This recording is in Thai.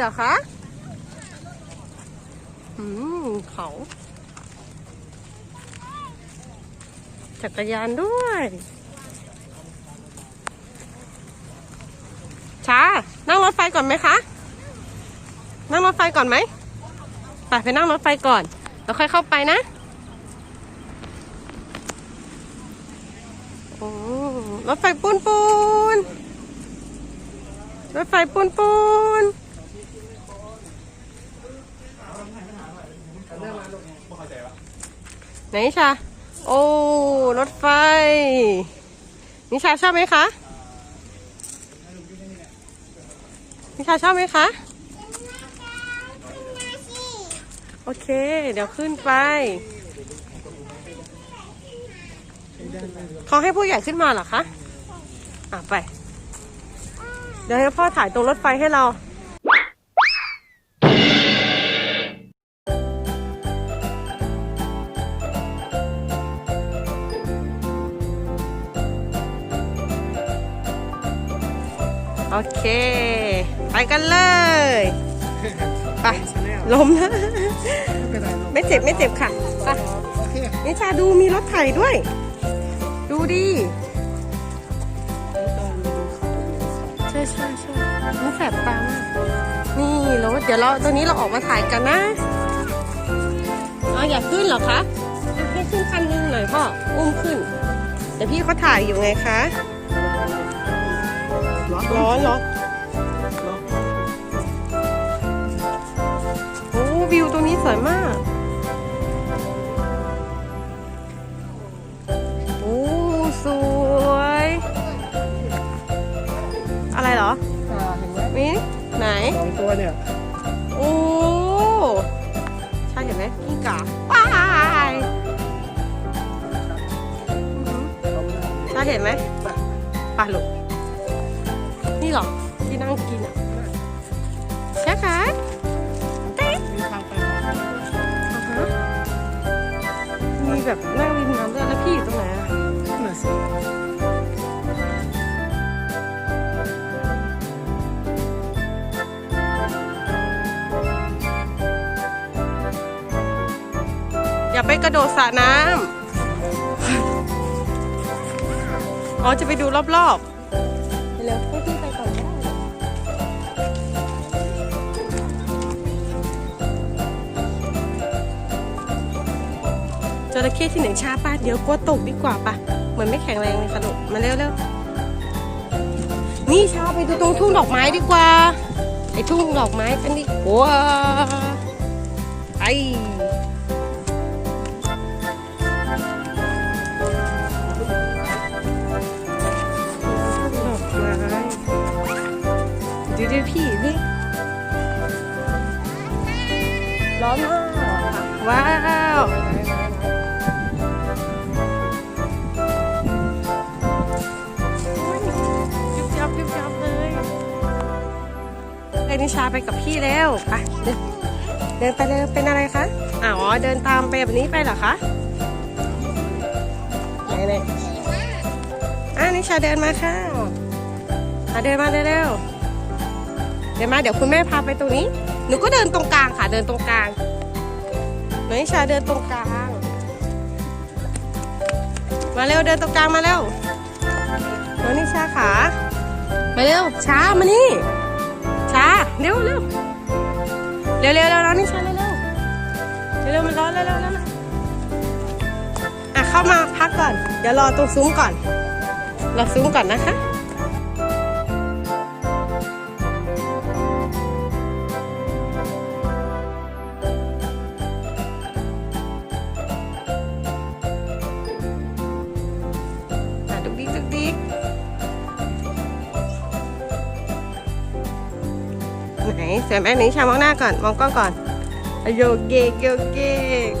เหรอคะอืมเขาจักรยานด้วย ช้า นั่งรถไฟก่อนไหมคะ นั่งรถไฟก่อนไหม ไปไปนั่งรถไฟก่อน แล้วค่อยเข้าไปนะ โอ้ รถไฟปูนปูนรถไฟปูนปูน ไหนนิชา โอ้ รถไฟ นิชาชอบไหมคะ นิชาชอบไหมคะ โอเค เดี๋ยวขึ้นไป เขาให้ผู้ใหญ่ขึ้นมาเหรอคะ อะไป เดี๋ยวให้พ่อถ่ายตรงรถไฟให้เรา โอเค ไปกันเลย ไป ล้มนะ ไม่เจ็บไม่เจ็บค่ะไปโอเคนิชาดูมีรถไถด้วย ดูดิใช่ใช่ใช่มันแสบตามากนี่รถเดี๋ยวเราตอนนี้เราออกมาถ่ายกันนะเอาอยากขึ้นเหรอคะให้ขึ้นคันหนึงหน่อยพ่อ อุ้มขึ้น เดี๋ยวพี่เขาถ่ายอยู่ไงคะ ร้อนร้อนเหรอโอ้วิวตรงนี้สวยมากโอ้สวย อะไรเหรออ่าเห็นไหมมีไหนสองตัวเนี่ยโอ้ใช่เห็นไหมกิ้งก่าว้ายอื้อหือใช่เห็นไหมปลาลูก นี่หรอที่นั่งกินอะใช่ค่ะมีทางไปไหมอ่าฮะมีแบบนั่งริมน้ำด้วยแล้วพี่อยู่ตรงไหนอะน่ะสิอย่าไปกระโดดสระน้ำ อ๋อ จะไปดูรอบๆ เร็วให้พี่ไปก่อนก็ได้จระเข้ที่ไหนช้าป้าเดี๋ยวกลัวตกดีกว่าปะเหมือนไม่แข็งแรงเลยค่ะลูกมาเร็วเร็วนี่ช้าไปดูตรงทุ่งดอกไม้ดีกว่าไอ้ทุ่งดอกไม้เป็นดิว้าไอ ดูดูพี่นี่ร้อนมากว้าวยุบยับยุบยับเลยเอ้นิชาไปกับพี่แล้วไปเดินเดินไปเลยเป็นอะไรคะอ๋อเดินตามไปแบบนี้ไปเหรอคะไหนไหนอะนิชาเดินมาค่ะอะเดินมาเร็วๆ เดินมาเดี๋ยวคุณแม่พาไปตรงนี้ หนูก็เดินตรงกลางค่ะ เดินตรงกลางหนูนิชาเดินตรงกลาง มาเร็วเดินตรงกลางมาเร็วน้องนิชาขามาเร็วช้ามานี่ช้าเร็วเร็วเร็วเร็วเร็วน้องนิชาเร็วเร็วเร็วเร็วมันร้อนเร็วเร็วเร็วเร็วอะเข้ามาพักก่อน เดี๋ยวรอตรงซุ้มก่อนราซุ้มก่อนนะคะ เสียแม่นี้ชามองหน้าก่อน มองกล้องก่อนโยกเกกโยกเกก